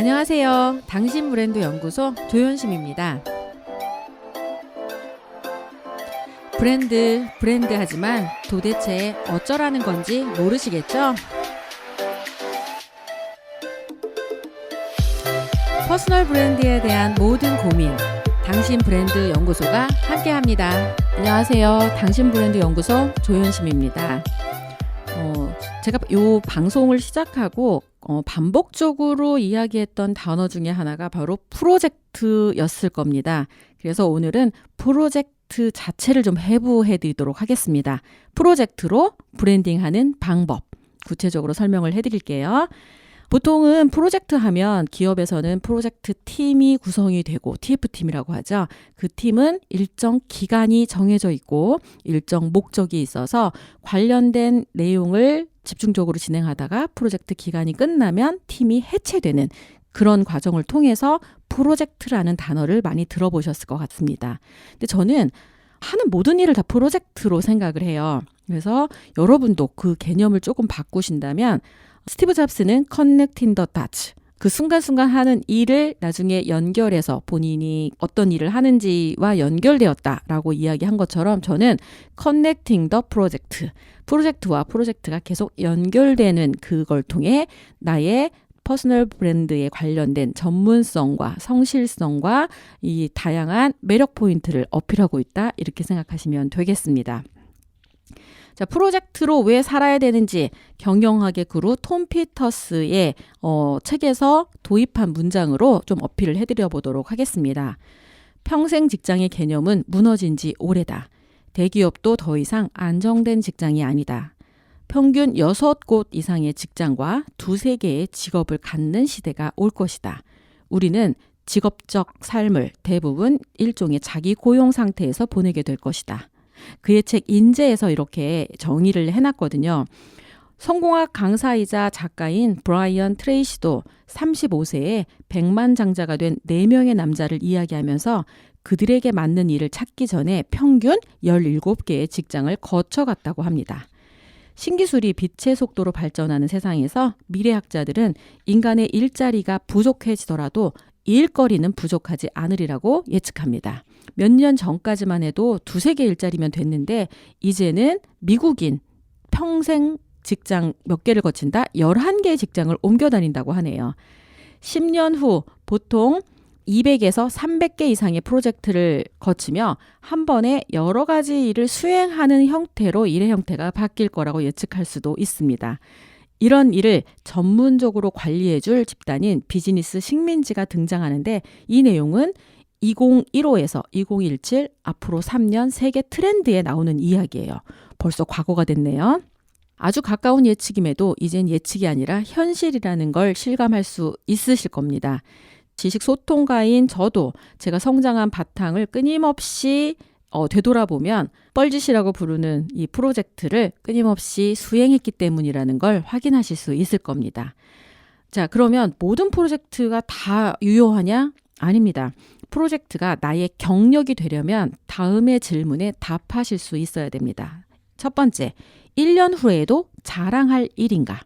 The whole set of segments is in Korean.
안녕하세요. 당신 브랜드 연구소 조현심입니다. 브랜드, 브랜드 하지만 도대체 어쩌라는 건지 모르시겠죠? 퍼스널 브랜드에 대한 모든 고민, 당신 브랜드 연구소가 함께 합니다. 안녕하세요. 당신 브랜드 연구소 조현심입니다. 어, 제가 요 방송을 시작하고 어, 반복적으로 이야기했던 단어 중에 하나가 바로 프로젝트였을 겁니다. 그래서 오늘은 프로젝트 자체를 좀 해부해 드리도록 하겠습니다. 프로젝트로 브랜딩하는 방법 구체적으로 설명을 해 드릴게요. 보통은 프로젝트 하면 기업에서는 프로젝트 팀이 구성이 되고 TF팀이라고 하죠. 그 팀은 일정 기간이 정해져 있고 일정 목적이 있어서 관련된 내용을 집중적으로 진행하다가 프로젝트 기간이 끝나면 팀이 해체되는 그런 과정을 통해서 프로젝트라는 단어를 많이 들어보셨을 것 같습니다. 근데 저는 하는 모든 일을 다 프로젝트로 생각을 해요. 그래서 여러분도 그 개념을 조금 바꾸신다면 스티브 잡스는 커넥팅 더 다츠 그 순간순간 하는 일을 나중에 연결해서 본인이 어떤 일을 하는지와 연결되었다라고 이야기한 것처럼 저는 커넥팅 더 프로젝트 프로젝트와 프로젝트가 계속 연결되는 그걸 통해 나의 퍼스널 브랜드에 관련된 전문성과 성실성과 이 다양한 매력 포인트를 어필하고 있다 이렇게 생각하시면 되겠습니다. 자, 프로젝트로 왜 살아야 되는지 경영학의 그루 톰 피터스의 어, 책에서 도입한 문장으로 좀 어필을 해드려 보도록 하겠습니다. 평생 직장의 개념은 무너진 지 오래다. 대기업도 더 이상 안정된 직장이 아니다. 평균 6곳 이상의 직장과 두세 개의 직업을 갖는 시대가 올 것이다. 우리는 직업적 삶을 대부분 일종의 자기 고용 상태에서 보내게 될 것이다. 그의 책 인재에서 이렇게 정의를 해놨거든요. 성공학 강사이자 작가인 브라이언 트레이시도 35세에 백만 장자가 된 4명의 남자를 이야기하면서 그들에게 맞는 일을 찾기 전에 평균 17개의 직장을 거쳐갔다고 합니다. 신기술이 빛의 속도로 발전하는 세상에서 미래학자들은 인간의 일자리가 부족해지더라도 일거리는 부족하지 않으리라고 예측합니다. 몇 년 전까지만 해도 두세 개 일자리면 됐는데 이제는 미국인 평생 직장 몇 개를 거친다? 11개의 직장을 옮겨 다닌다고 하네요. 10년 후 보통 200에서 300개 이상의 프로젝트를 거치며 한 번에 여러 가지 일을 수행하는 형태로 일의 형태가 바뀔 거라고 예측할 수도 있습니다. 이런 일을 전문적으로 관리해줄 집단인 비즈니스 식민지가 등장하는데 이 내용은 2015에서 2017 앞으로 3년 세계 트렌드에 나오는 이야기예요. 벌써 과거가 됐네요. 아주 가까운 예측임에도 이젠 예측이 아니라 현실이라는 걸 실감할 수 있으실 겁니다. 지식 소통가인 저도 제가 성장한 바탕을 끊임없이 어, 되돌아보면 뻘짓이라고 부르는 이 프로젝트를 끊임없이 수행했기 때문이라는 걸 확인하실 수 있을 겁니다. 자, 그러면 모든 프로젝트가 다 유효하냐? 아닙니다. 프로젝트가 나의 경력이 되려면 다음의 질문에 답하실 수 있어야 됩니다. 첫 번째, 1년 후에도 자랑할 일인가?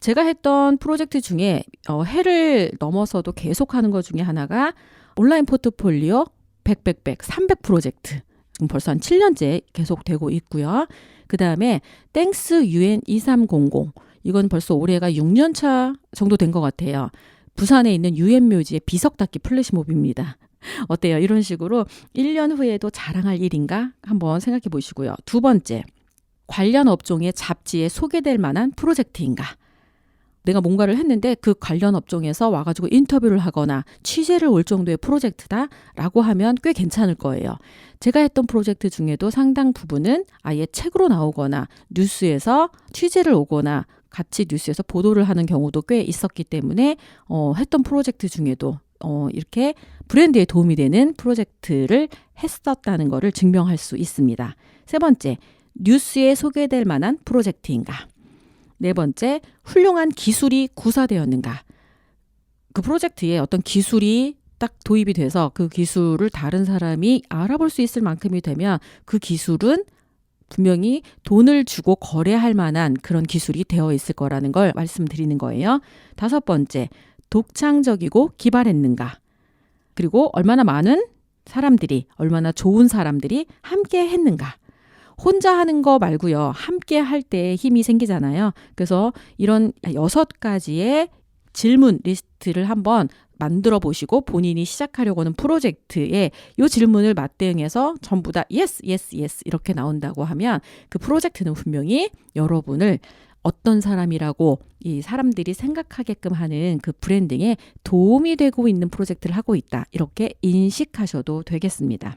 제가 했던 프로젝트 중에 어, 해를 넘어서도 계속하는 것 중에 하나가 온라인 포트폴리오 100, 100, 100, 300 프로젝트. 벌써 한 7년째 계속되고 있고요. 그 다음에 땡스 UN 2300. 이건 벌써 올해가 6년 차 정도 된 것 같아요. 부산에 있는 유엔 묘지의 비석 닦기 플래시몹입니다. 어때요? 이런 식으로 1년 후에도 자랑할 일인가? 한번 생각해 보시고요. 두 번째, 관련 업종의 잡지에 소개될 만한 프로젝트인가? 내가 뭔가를 했는데 그 관련 업종에서 와가지고 인터뷰를 하거나 취재를 올 정도의 프로젝트다라고 하면 꽤 괜찮을 거예요. 제가 했던 프로젝트 중에도 상당 부분은 아예 책으로 나오거나 뉴스에서 취재를 오거나 같이 뉴스에서 보도를 하는 경우도 꽤 있었기 때문에 어, 했던 프로젝트 중에도 어, 이렇게 브랜드에 도움이 되는 프로젝트를 했었다는 것을 증명할 수 있습니다. 세 번째, 뉴스에 소개될 만한 프로젝트인가? 네 번째, 훌륭한 기술이 구사되었는가? 그 프로젝트에 어떤 기술이 딱 도입이 돼서 그 기술을 다른 사람이 알아볼 수 있을 만큼이 되면 그 기술은 분명히 돈을 주고 거래할 만한 그런 기술이 되어 있을 거라는 걸 말씀드리는 거예요. 다섯 번째, 독창적이고 기발했는가? 그리고 얼마나 많은 사람들이, 얼마나 좋은 사람들이 함께 했는가? 혼자 하는 거 말고요. 함께 할 때 힘이 생기잖아요. 그래서 이런 여섯 가지의 질문 리스트를 한번 만들어 보시고 본인이 시작하려고 하는 프로젝트에 이 질문을 맞대응해서 전부 다 예스 예스 예스 이렇게 나온다고 하면 그 프로젝트는 분명히 여러분을 어떤 사람이라고 이 사람들이 생각하게끔 하는 그 브랜딩에 도움이 되고 있는 프로젝트를 하고 있다. 이렇게 인식하셔도 되겠습니다.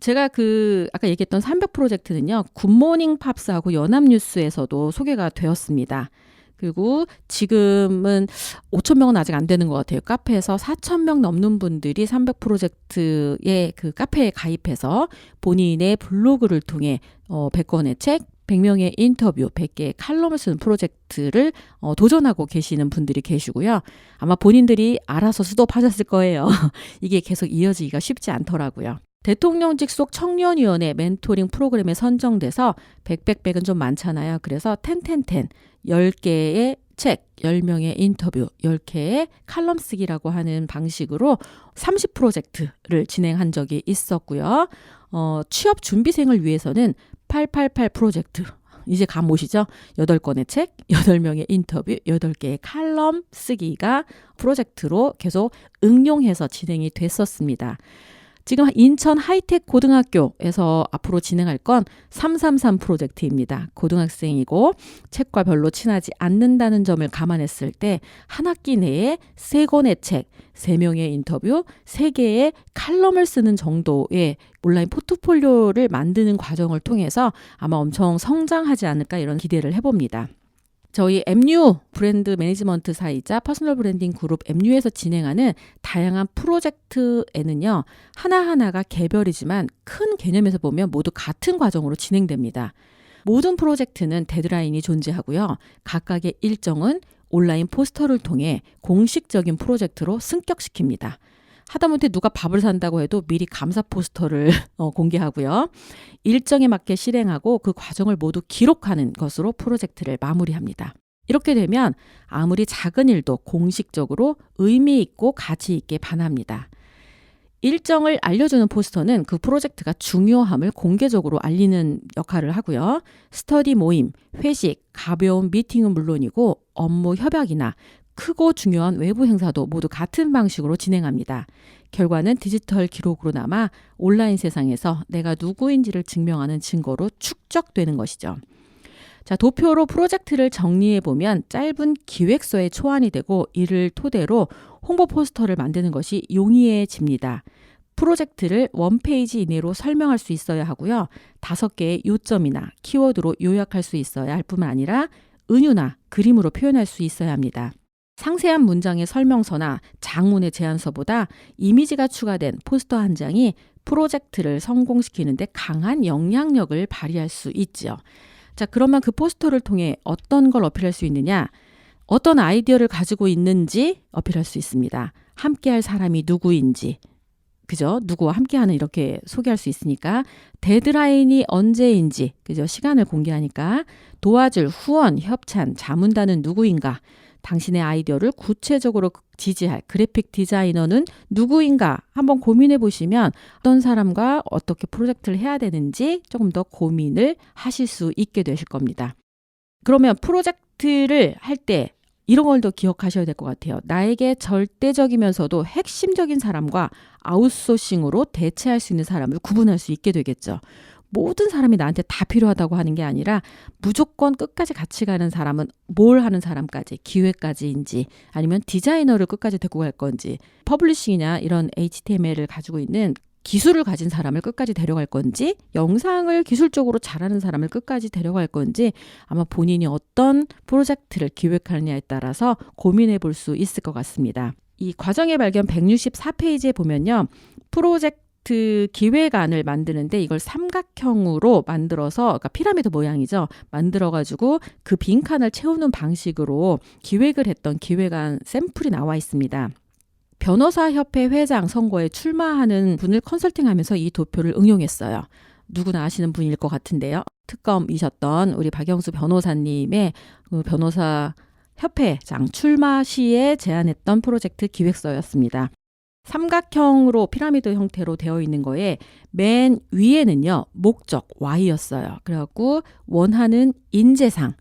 제가 그 아까 얘기했던 300 프로젝트는요. 굿모닝 팝스하고 연합뉴스에서도 소개가 되었습니다. 그리고 지금은 5천 명은 아직 안 되는 것 같아요. 카페에서 4천 명 넘는 분들이 300 프로젝트의 그 카페에 가입해서 본인의 블로그를 통해 어 100권의 책, 100명의 인터뷰, 100개의 칼럼을 쓰는 프로젝트를 어, 도전하고 계시는 분들이 계시고요. 아마 본인들이 알아서 수도하셨을 거예요. 이게 계속 이어지기가 쉽지 않더라고요. 대통령직 속 청년위원회 멘토링 프로그램에 선정돼서 백백백은 좀 많잖아요. 그래서 텐텐텐 10개의 책, 10명의 인터뷰, 10개의 칼럼 쓰기라고 하는 방식으로 30 프로젝트를 진행한 적이 있었고요. 어, 취업 준비생을 위해서는 888 프로젝트. 이제 감 오시죠? 8권의 책, 8명의 인터뷰, 8개의 칼럼 쓰기가 프로젝트로 계속 응용해서 진행이 됐었습니다. 지금 인천 하이텍 고등학교에서 앞으로 진행할 건 333 프로젝트입니다. 고등학생이고 책과 별로 친하지 않는다는 점을 감안했을 때 한 학기 내에 세 권의 책, 세 명의 인터뷰, 세 개의 칼럼을 쓰는 정도의 온라인 포트폴리오를 만드는 과정을 통해서 아마 엄청 성장하지 않을까 이런 기대를 해봅니다. 저희 MU 브랜드 매니지먼트 사이자 퍼스널 브랜딩 그룹 MU에서 진행하는 다양한 프로젝트에는요, 하나하나가 개별이지만 큰 개념에서 보면 모두 같은 과정으로 진행됩니다. 모든 프로젝트는 데드라인이 존재하고요. 각각의 일정은 온라인 포스터를 통해 공식적인 프로젝트로 승격시킵니다. 하다못해 누가 밥을 산다고 해도 미리 감사 포스터를 어, 공개하고요. 일정에 맞게 실행하고 그 과정을 모두 기록하는 것으로 프로젝트를 마무리합니다. 이렇게 되면 아무리 작은 일도 공식적으로 의미 있고 가치 있게 반합니다. 일정을 알려주는 포스터는 그 프로젝트가 중요함을 공개적으로 알리는 역할을 하고요. 스터디 모임, 회식, 가벼운 미팅은 물론이고 업무 협약이나 크고 중요한 외부 행사도 모두 같은 방식으로 진행합니다. 결과는 디지털 기록으로 남아 온라인 세상에서 내가 누구인지를 증명하는 증거로 축적되는 것이죠. 자, 도표로 프로젝트를 정리해 보면 짧은 기획서에 초안이 되고 이를 토대로 홍보 포스터를 만드는 것이 용이해집니다. 프로젝트를 원페이지 이내로 설명할 수 있어야 하고요. 다섯 개의 요점이나 키워드로 요약할 수 있어야 할 뿐만 아니라 은유나 그림으로 표현할 수 있어야 합니다. 상세한 문장의 설명서나 장문의 제안서보다 이미지가 추가된 포스터 한 장이 프로젝트를 성공시키는데 강한 영향력을 발휘할 수 있죠. 자, 그러면 그 포스터를 통해 어떤 걸 어필할 수 있느냐? 어떤 아이디어를 가지고 있는지 어필할 수 있습니다. 함께 할 사람이 누구인지, 그죠? 누구와 함께하는 이렇게 소개할 수 있으니까 데드라인이 언제인지, 그죠? 시간을 공개하니까 도와줄 후원, 협찬, 자문단은 누구인가? 당신의 아이디어를 구체적으로 지지할 그래픽 디자이너는 누구인가 한번 고민해 보시면 어떤 사람과 어떻게 프로젝트를 해야 되는지 조금 더 고민을 하실 수 있게 되실 겁니다. 그러면 프로젝트를 할때 이런 걸 더 기억하셔야 될 것 같아요. 나에게 절대적이면서도 핵심적인 사람과 아웃소싱으로 대체할 수 있는 사람을 구분할 수 있게 되겠죠. 모든 사람이 나한테 다 필요하다고 하는 게 아니라 무조건 끝까지 같이 가는 사람은 뭘 하는 사람까지 기획까지인지 아니면 디자이너를 끝까지 데리고 갈 건지 퍼블리싱이냐 이런 HTML을 가지고 있는 기술을 가진 사람을 끝까지 데려갈 건지 영상을 기술적으로 잘하는 사람을 끝까지 데려갈 건지 아마 본인이 어떤 프로젝트를 기획하느냐에 따라서 고민해 볼 수 있을 것 같습니다. 이 과정의 발견 164페이지에 보면요. 프로젝트 아파트 기획안을 만드는데 이걸 삼각형으로 만들어서 그러니까 피라미드 모양이죠. 만들어 가지고 그 빈칸을 채우는 방식으로 기획을 했던 기획안 샘플이 나와 있습니다. 변호사 협회 회장 선거에 출마하는 분을 컨설팅하면서 이 도표를 응용했어요. 누구나 아시는 분일 것 같은데요. 특검이셨던 우리 박영수 변호사님의 그 변호사 협회장 출마 시에 제안했던 프로젝트 기획서였습니다. 삼각형으로 피라미드 형태로 되어 있는 거에 맨 위에는요, 목적 Y였어요. 그래갖고 원하는 인재상,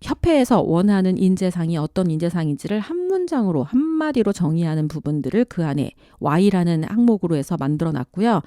협회에서 원하는 인재상이 어떤 인재상인지를 한 문장으로 한 마디로 정의하는 부분들을 그 안에 Y라는 항목으로 해서 만들어 놨고요.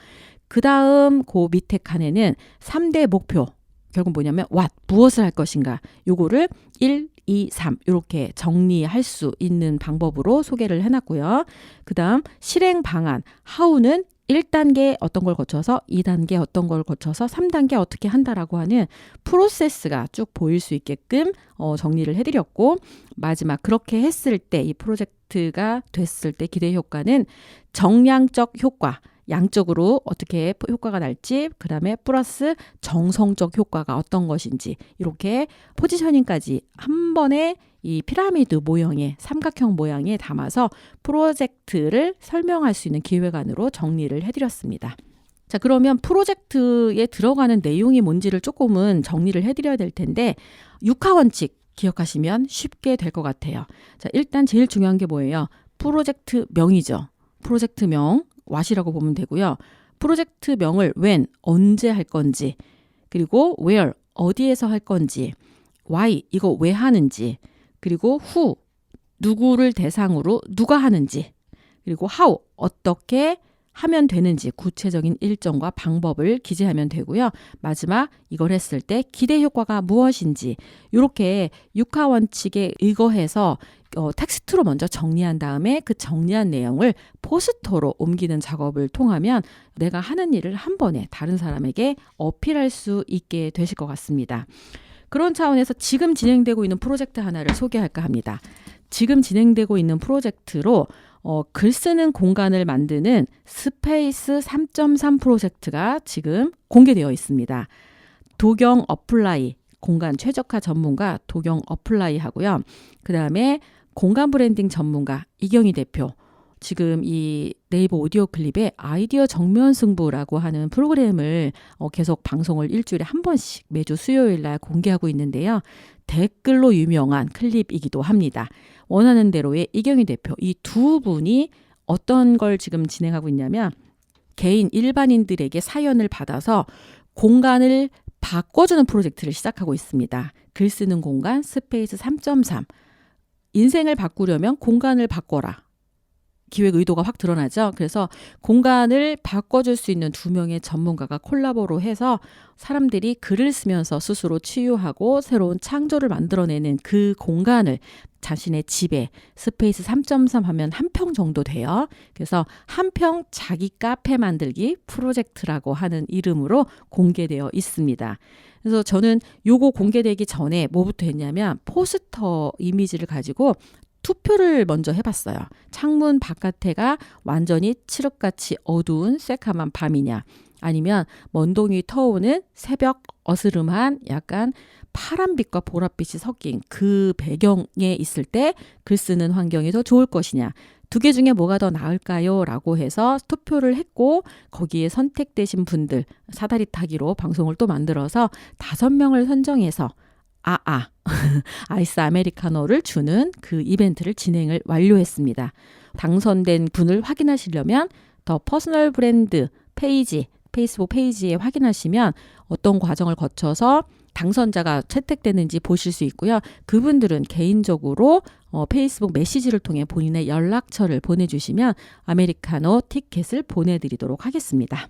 그 다음 그 밑에 칸에는 3대 목표. 결국 뭐냐면 what 무엇을 할 것인가 요거를 1, 2, 3 이렇게 정리할 수 있는 방법으로 소개를 해놨고요. 그 다음 실행 방안 how는 1단계 어떤 걸 거쳐서 2단계 어떤 걸 거쳐서 3단계 어떻게 한다라고 하는 프로세스가 쭉 보일 수 있게끔 어, 정리를 해드렸고 마지막 그렇게 했을 때 이 프로젝트가 됐을 때 기대 효과는 정량적 효과 양쪽으로 어떻게 효과가 날지, 그 다음에 플러스 정성적 효과가 어떤 것인지, 이렇게 포지셔닝까지 한 번에 이 피라미드 모형의 삼각형 모양에 담아서 프로젝트를 설명할 수 있는 기획안으로 정리를 해드렸습니다. 자, 그러면 프로젝트에 들어가는 내용이 뭔지를 조금은 정리를 해드려야 될 텐데, 육하 원칙 기억하시면 쉽게 될 것 같아요. 자, 일단 제일 중요한 게 뭐예요? 프로젝트 명이죠. 프로젝트 명, 왓이라고 보면 되고요. 프로젝트 명을 when, 언제 할 건지, 그리고 where, 어디에서 할 건지, why, 이거 왜 하는지, 그리고 who, 누구를 대상으로 누가 하는지, 그리고 how, 어떻게 하면 되는지 구체적인 일정과 방법을 기재하면 되고요. 마지막 이걸 했을 때 기대 효과가 무엇인지 이렇게 육하 원칙에 의거해서 어, 텍스트로 먼저 정리한 다음에 그 정리한 내용을 포스터로 옮기는 작업을 통하면 내가 하는 일을 한 번에 다른 사람에게 어필할 수 있게 되실 것 같습니다. 그런 차원에서 지금 진행되고 있는 프로젝트 하나를 소개할까 합니다. 지금 진행되고 있는 프로젝트로 어, 글 쓰는 공간을 만드는 스페이스 3.3 프로젝트가 지금 공개되어 있습니다. 도경 어플라이 공간 최적화 전문가 도경 어플라이 하고요. 그 다음에 공간 브랜딩 전문가 이경희 대표. 지금 이 네이버 오디오 클립에 아이디어 정면 승부라고 하는 프로그램을 어, 계속 방송을 일주일에 한 번씩 매주 수요일 날 공개하고 있는데요. 댓글로 유명한 클립이기도 합니다. 원하는 대로의 이경희 대표 이 두 분이 어떤 걸 지금 진행하고 있냐면 개인 일반인들에게 사연을 받아서 공간을 바꿔주는 프로젝트를 시작하고 있습니다. 글 쓰는 공간 스페이스 3.3 인생을 바꾸려면 공간을 바꿔라. 기획 의도가 확 드러나죠. 그래서 공간을 바꿔줄 수 있는 두 명의 전문가가 콜라보로 해서 사람들이 글을 쓰면서 스스로 치유하고 새로운 창조를 만들어내는 그 공간을 자신의 집에 스페이스 3.3 하면 한 평 정도 돼요. 그래서 한 평 자기 카페 만들기 프로젝트라고 하는 이름으로 공개되어 있습니다. 그래서 저는 요거 공개되기 전에 뭐부터 했냐면 포스터 이미지를 가지고 투표를 먼저 해봤어요. 창문 바깥에가 완전히 칠흑같이 어두운 새카만 밤이냐, 아니면 먼동이 터오는 새벽 어스름한 약간 파란빛과 보랏빛이 섞인 그 배경에 있을 때 글 쓰는 환경이 더 좋을 것이냐. 두개 중에 뭐가 더 나을까요? 라고 해서 투표를 했고, 거기에 선택되신 분들, 사다리 타기로 방송을 또 만들어서 다섯 명을 선정해서 아아 아이스 아메리카노를 주는 그 이벤트를 진행을 완료했습니다. 당선된 분을 확인하시려면 더 퍼스널 브랜드 페이지 페이스북 페이지에 확인하시면 어떤 과정을 거쳐서 당선자가 채택되는지 보실 수 있고요. 그분들은 개인적으로 어, 페이스북 메시지를 통해 본인의 연락처를 보내주시면 아메리카노 티켓을 보내드리도록 하겠습니다.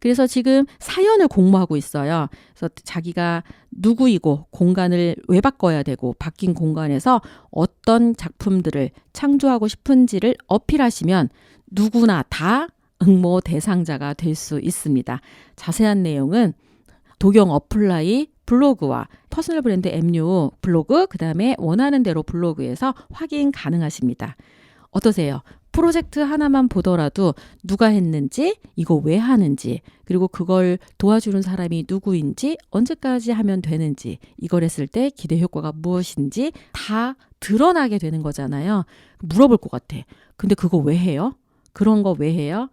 그래서 지금 사연을 공모하고 있어요. 그래서 자기가 누구이고 공간을 왜 바꿔야 되고 바뀐 공간에서 어떤 작품들을 창조하고 싶은지를 어필하시면 누구나 다 응모 대상자가 될 수 있습니다. 자세한 내용은 도경 어플라이 블로그와 퍼스널 브랜드 MU 블로그, 그 다음에 원하는 대로 블로그에서 확인 가능하십니다. 어떠세요? 프로젝트 하나만 보더라도 누가 했는지, 이거 왜 하는지, 그리고 그걸 도와주는 사람이 누구인지, 언제까지 하면 되는지, 이걸 했을 때 기대 효과가 무엇인지 다 드러나게 되는 거잖아요. 물어볼 것 같아. 근데 그거 왜 해요? 그런 거 왜 해요?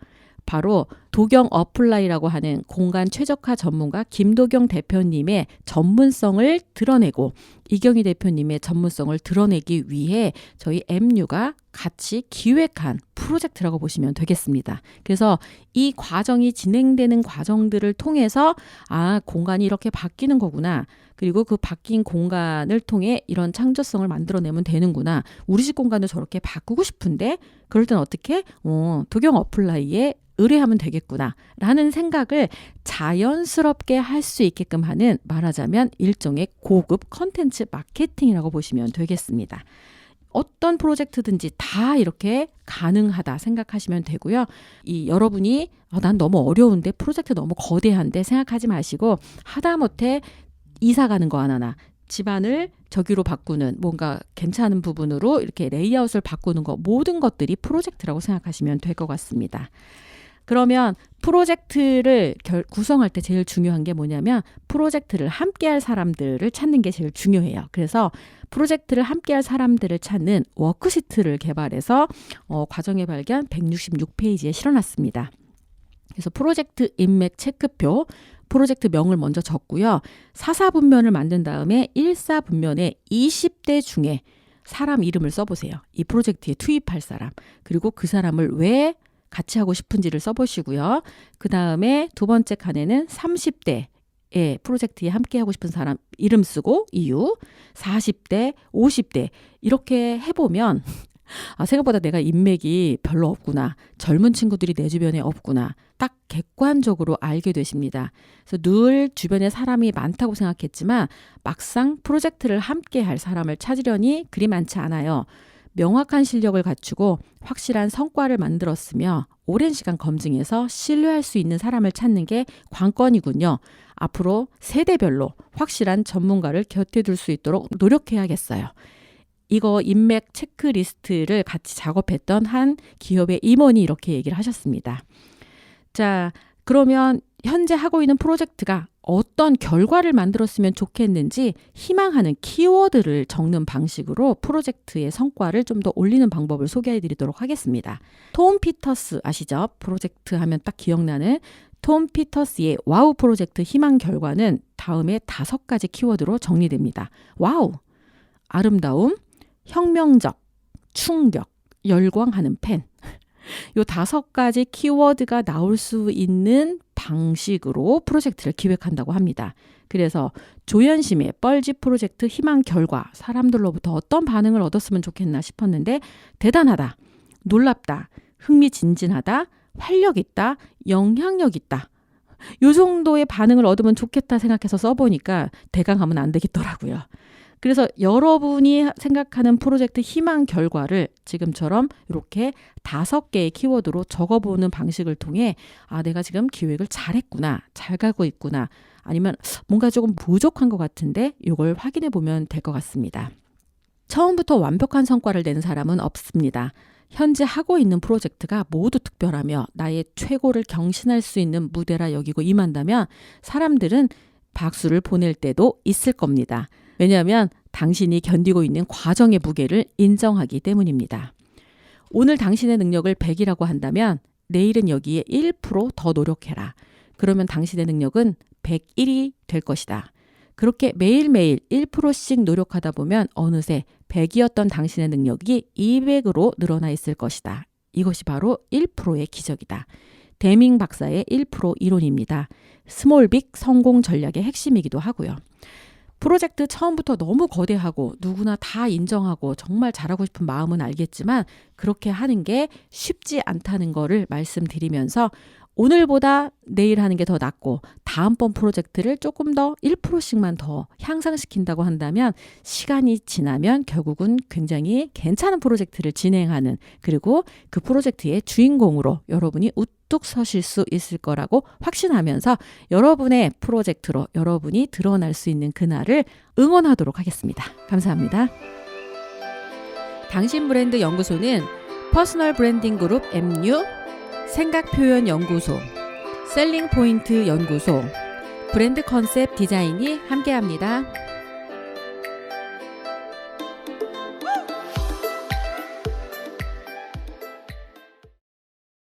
바로 도경 어플라이라고 하는 공간 최적화 전문가 김도경 대표님의 전문성을 드러내고 이경희 대표님의 전문성을 드러내기 위해 저희 MU가 같이 기획한 프로젝트라고 보시면 되겠습니다. 그래서 이 과정이 진행되는 과정들을 통해서 아, 공간이 이렇게 바뀌는 거구나. 그리고 그 바뀐 공간을 통해 이런 창조성을 만들어내면 되는구나. 우리 집 공간을 저렇게 바꾸고 싶은데 그럴 땐 어떻게? 어, 도경 어플라이에 의뢰하면 되겠구나. 라는 생각을 자연스럽게 할 수 있게끔 하는 말하자면 일종의 고급 컨텐츠 마케팅이라고 보시면 되겠습니다. 어떤 프로젝트든지 다 이렇게 가능하다 생각하시면 되고요. 이 여러분이 아, 난 너무 어려운데 프로젝트 너무 거대한데 생각하지 마시고 하다못해 이사 가는 거 하나나 집안을 저기로 바꾸는 뭔가 괜찮은 부분으로 이렇게 레이아웃을 바꾸는 거 모든 것들이 프로젝트라고 생각하시면 될 것 같습니다. 그러면 프로젝트를 결, 구성할 때 제일 중요한 게 뭐냐면 프로젝트를 함께 할 사람들을 찾는 게 제일 중요해요. 그래서 프로젝트를 함께 할 사람들을 찾는 워크시트를 개발해서 어, 과정의 발견 166페이지에 실어놨습니다. 그래서 프로젝트 인맥 체크표, 프로젝트 명을 먼저 적고요. 사사분면을 만든 다음에 1사분면에 20대 중에 사람 이름을 써보세요. 이 프로젝트에 투입할 사람. 그리고 그 사람을 왜 같이 하고 싶은지를 써보시고요. 그 다음에 두 번째 칸에는 30대 예, 프로젝트에 함께 하고 싶은 사람 이름 쓰고 이유 40대, 50대 이렇게 해보면 아, 생각보다 내가 인맥이 별로 없구나. 젊은 친구들이 내 주변에 없구나. 딱 객관적으로 알게 되십니다. 그래서 늘 주변에 사람이 많다고 생각했지만 막상 프로젝트를 함께 할 사람을 찾으려니 그리 많지 않아요. 명확한 실력을 갖추고 확실한 성과를 만들었으며 오랜 시간 검증해서 신뢰할 수 있는 사람을 찾는 게 관건이군요. 앞으로 세대별로 확실한 전문가를 곁에 둘 수 있도록 노력해야겠어요. 이거 인맥 체크리스트를 같이 작업했던 한 기업의 임원이 이렇게 얘기를 하셨습니다. 자, 그러면 현재 하고 있는 프로젝트가 어떤 결과를 만들었으면 좋겠는지 희망하는 키워드를 적는 방식으로 프로젝트의 성과를 좀 더 올리는 방법을 소개해 드리도록 하겠습니다. 톰 피터스 아시죠? 프로젝트 하면 딱 기억나는 톰 피터스의 와우 프로젝트 희망 결과는 다음에 다섯 가지 키워드로 정리됩니다. 와우, 아름다움, 혁명적, 충격, 열광하는 팬. 요 다섯 가지 키워드가 나올 수 있는 방식으로 프로젝트를 기획한다고 합니다. 그래서 조연심의 뻘지 프로젝트 희망 결과 사람들로부터 어떤 반응을 얻었으면 좋겠나 싶었는데 대단하다, 놀랍다, 흥미진진하다, 활력 있다, 영향력 있다. 요 정도의 반응을 얻으면 좋겠다 생각해서 써보니까 대강 하면 안 되겠더라고요. 그래서 여러분이 생각하는 프로젝트 희망 결과를 지금처럼 이렇게 다섯 개의 키워드로 적어보는 방식을 통해 아, 내가 지금 기획을 잘했구나, 잘 가고 있구나, 아니면 뭔가 조금 부족한 것 같은데 이걸 확인해 보면 될 것 같습니다. 처음부터 완벽한 성과를 내는 사람은 없습니다. 현재 하고 있는 프로젝트가 모두 특별하며 나의 최고를 경신할 수 있는 무대라 여기고 임한다면 사람들은 박수를 보낼 때도 있을 겁니다. 왜냐하면 당신이 견디고 있는 과정의 무게를 인정하기 때문입니다. 오늘 당신의 능력을 100이라고 한다면 내일은 여기에 1%더 노력해라. 그러면 당신의 능력은 101이 될 것이다. 그렇게 매일매일 1%씩 노력하다 보면 어느새 100이었던 당신의 능력이 200으로 늘어나 있을 것이다. 이것이 바로 1%의 기적이다. 데밍 박사의 1% 이론입니다. 스몰빅 성공 전략의 핵심이기도 하고요. 프로젝트 처음부터 너무 거대하고 누구나 다 인정하고 정말 잘하고 싶은 마음은 알겠지만 그렇게 하는 게 쉽지 않다는 거를 말씀드리면서 오늘보다 내일 하는 게 더 낫고 다음번 프로젝트를 조금 더 1%씩만 더 향상시킨다고 한다면 시간이 지나면 결국은 굉장히 괜찮은 프로젝트를 진행하는 그리고 그 프로젝트의 주인공으로 여러분이 우뚝 서실 수 있을 거라고 확신하면서 여러분의 프로젝트로 여러분이 드러날 수 있는 그날을 응원하도록 하겠습니다. 감사합니다. 당신 브랜드 연구소는 퍼스널 브랜딩 그룹 MU 생각 표현 연구소, 셀링 포인트 연구소, 브랜드 컨셉 디자인이 함께합니다.